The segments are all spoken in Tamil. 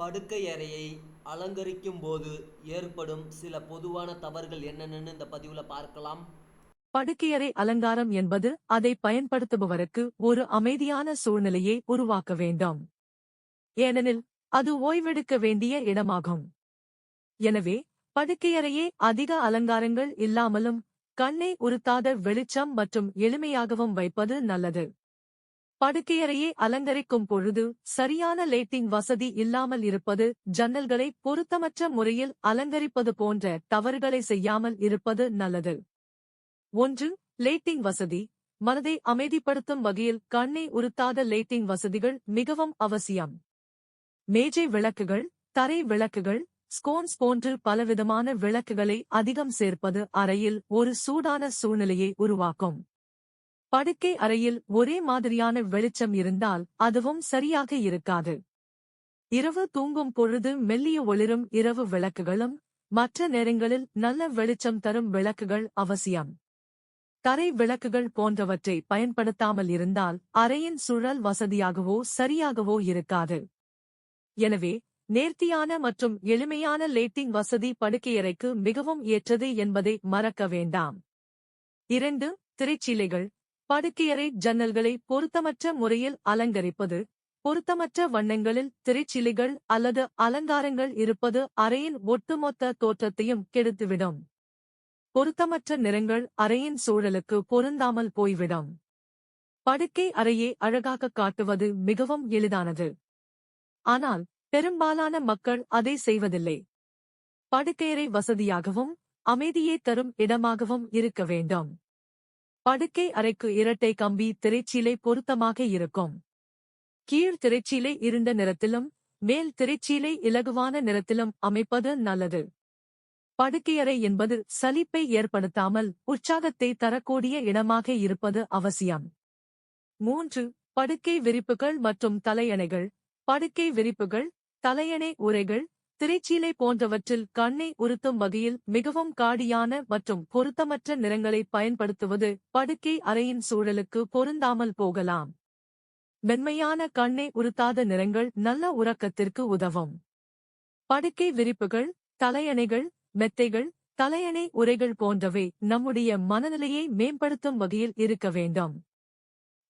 படுக்கை அறையை அலங்கரிக்கும் போது ஏற்படும் சில பொதுவான தவறுகள் என்னென்னு இந்த பதிவில் பார்க்கலாம். படுக்கையறை அலங்காரம் என்பது அதை பயன்படுத்துபவருக்கு ஒரு அமைதியான சூழ்நிலையை உருவாக்க வேண்டும். ஏனெனில் அது ஓய்வெடுக்க வேண்டிய இடமாகும். எனவே படுக்கையறையே அதிக அலங்காரங்கள் இல்லாமலும் கண்ணை உறுத்தாத வெளிச்சம் மற்றும் எளிமையாகவும் வைப்பது நல்லது. படுக்கையறையை அலங்கரிக்கும் பொழுது சரியான லைட்டிங் வசதி இல்லாமல் இருப்பது ஜன்னல்களை பொருத்தமற்ற முறையில் அலங்கரிப்பது போன்ற தவறுகளை செய்யாமல் இருப்பது நல்லது. ஒன்று லைட்டிங் வசதி. மனதை அமைதிப்படுத்தும் வகையில் கண்ணை உறுத்தாத லைட்டிங் வசதிகள் மிகவும் அவசியம். மேஜை விளக்குகள் தரை விளக்குகள் ஸ்கோன்ஸ் போன்று பலவிதமான விளக்குகளை அதிகம் சேர்ப்பது அறையில் ஒரு சூடான சூழ்நிலையை உருவாக்கும். படுக்கை அறையில் ஒரே மாதிரியான வெளிச்சம் இருந்தால் அதுவும் சரியாக இருக்காது. இரவு தூங்கும் பொழுது மெல்லிய ஒளிரும் இரவு விளக்குகளும் மற்ற நேரங்களில் நல்ல வெளிச்சம் தரும் விளக்குகள் அவசியம். தரை விளக்குகள் போன்றவற்றை பயன்படுத்தாமல் இருந்தால் அறையின் சுழல் வசதியாகவோ சரியாகவோ இருக்காது. எனவே நேர்த்தியான மற்றும் எளிமையான லேட்டிங் வசதி படுக்கையறைக்கு மிகவும் ஏற்றது என்பதை மறக்க வேண்டாம். இரண்டு திரைச்சீலைகள். படுக்கையறை ஜன்னல்களை பொருத்தமற்ற முறையில் அலங்கரிப்பது பொருத்தமற்ற வண்ணங்களில் திரைச்சிலிகள் அல்லது அலங்காரங்கள் இருப்பது அறையின் ஒட்டுமொத்த தோற்றத்தையும் கெடுத்துவிடும். பொருத்தமற்ற நிறங்கள் அறையின் சூழலுக்கு பொருந்தாமல் போய்விடும். படுக்கை அறையை அழகாக காட்டுவது மிகவும் எளிதானது. ஆனால் பெரும்பாலான மக்கள் அதை செய்வதில்லை. படுக்கையறை வசதியாகவும் அமைதியை தரும் இடமாகவும் இருக்க வேண்டும். படுக்கை அறைக்கு இரட்டை கம்பி திரைச்சீலை பொருத்தமாக இருக்கும். கீழ் திரைச்சீலை இருண்ட நிறத்திலும் மேல் திரைச்சீலை இலகுவான நிறத்திலும் அமைப்பது நல்லது. படுக்கையறை என்பது சலிப்பை ஏற்படுத்தாமல் உற்சாகத்தை தரக்கூடிய இடமாக இருப்பது அவசியம். மூன்று படுக்கை விரிப்புகள் மற்றும் தலையணைகள். படுக்கை விரிப்புகள் தலையணை உரைகள் திரைச்சீலை போன்றவற்றில் கண்ணை உறுத்தும் வகையில் மிகவும் காடியான மற்றும் பொருத்தமற்ற நிறங்களை பயன்படுத்துவது படுக்கை அறையின் சூழலுக்கு பொருந்தாமல் போகலாம். மென்மையான கண்ணை உறுத்தாத நிறங்கள் நல்ல உறக்கத்திற்கு உதவும். படுக்கை விரிப்புகள் தலையணைகள் மெத்தைகள் தலையணை உரைகள் போன்றவை நம்முடைய மனநிலையை மேம்படுத்தும் வகையில் இருக்க வேண்டும்.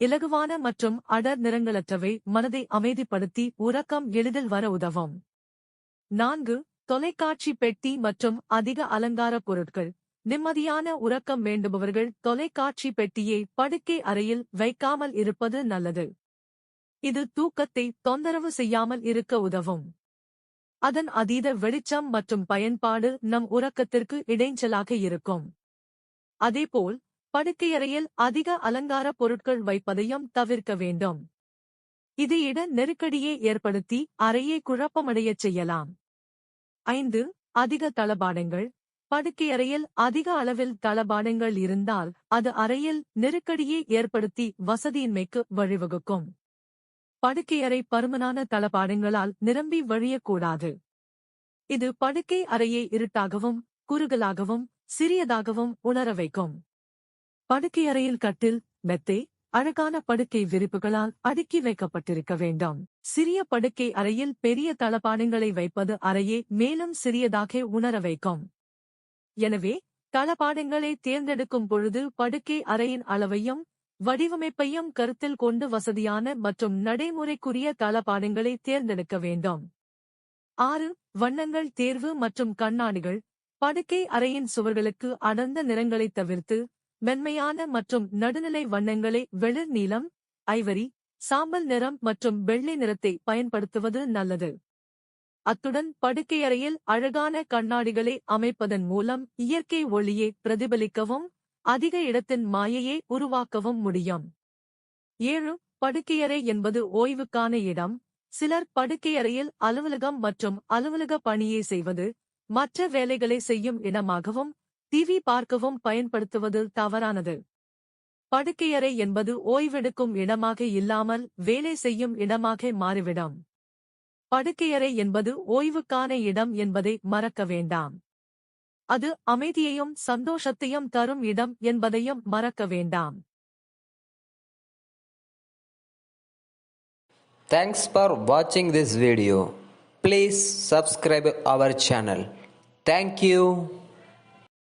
இலகுவான மற்றும் அடர் நிறங்களற்றவை மனதை அமைதிப்படுத்தி உறக்கம் எளிதில் வர உதவும். நான்கு தொலைக்காட்சி பெட்டி மற்றும் அதிக அலங்கார பொருட்கள். நிம்மதியான உறக்கம் வேண்டுபவர்கள் தொலைக்காட்சி பெட்டியை படுக்கை அறையில் வைக்காமல் இருப்பது நல்லது. இது தூக்கத்தை தொந்தரவு செய்யாமல் இருக்க உதவும். அதன் அதீத வெளிச்சம் மற்றும் பயன்பாடு நம் உறக்கத்திற்கு இடைஞ்சலாக இருக்கும். அதேபோல் படுக்கையறையில் அதிக அலங்கார பொருட்கள் வைப்பதையும் தவிர்க்க வேண்டும். இது இட நெருக்கடியை ஏற்படுத்தி அறையை குழப்பமடையச் செய்யலாம். ஐந்து அதிக தளபாடங்கள். படுக்கையறையில் அதிக அளவில் தளபாடங்கள் இருந்தால் அது அறையில் நெருக்கடியை ஏற்படுத்தி வசதியின்மைக்கு வழிவகுக்கும். படுக்கையறை பருமனான தளபாடங்களால் நிரம்பி வழியக்கூடாது. இது படுக்கை அறையை இருட்டாகவும் குறுகலாகவும் சிறியதாகவும் உணர வைக்கும். படுக்கையறையில் கட்டில் மெத்தை அழகான படுக்கை விரிப்புகளால் அடுக்கி வைக்கப்பட்டிருக்க வேண்டும். சிறிய படுக்கை அறையில் பெரிய தளபாடங்களை வைப்பது அறையை மேலும் சிறியதாக உணர வைக்கும். எனவே தளபாடங்களை தேர்ந்தெடுக்கும் பொழுது படுக்கை அறையின் அளவையும் வடிவமைப்பையும் கருத்தில் கொண்டு வசதியான மற்றும் நடைமுறைக்குரிய தளபாடங்களை தேர்ந்தெடுக்க வேண்டும். ஆறு வண்ணங்கள் தேர்வு மற்றும் கண்ணாடிகள். படுக்கை அறையின் சுவர்களுக்கு அடர்ந்த நிறங்களை தவிர்த்து மென்மையான மற்றும் நடுநிலை வண்ணங்களை வெளிர் நீலம் ஐவரி சாம்பல் நிறம் மற்றும் வெள்ளை நிறத்தை பயன்படுத்துவது நல்லது. அத்துடன் படுக்கையறையில் அழகான கண்ணாடிகளை அமைப்பதன் மூலம் இயற்கை ஒளியை பிரதிபலிக்கவும் அதிக இடத்தின் மாயையை உருவாக்கவும் முடியும். ஏழு படுக்கையறை என்பது ஓய்வுக்கான இடம். சிலர் படுக்கையறையில் அலுவலகம் மற்றும் அலுவலக பணியை செய்வது மற்ற வேலைகளை செய்யும் இடமாகவும் டிவி பார்க்கவும் பயன்படுத்துவது தவறானது. படுக்கையறை என்பது ஓய்வெடுக்கும் இடமாக இல்லாமல் வேலை செய்யும் இடமாக மாறிவிடும். படுக்கையறை என்பது ஓய்வுக்கான இடம் என்பதை மறக்க வேண்டாம். அது அமைதியையும் சந்தோஷத்தையும் தரும் இடம் என்பதையும் மறக்க வேண்டாம். தேங்க்ஸ் ஃபார் வாட்சிங் this video please subscribe our channel thank you.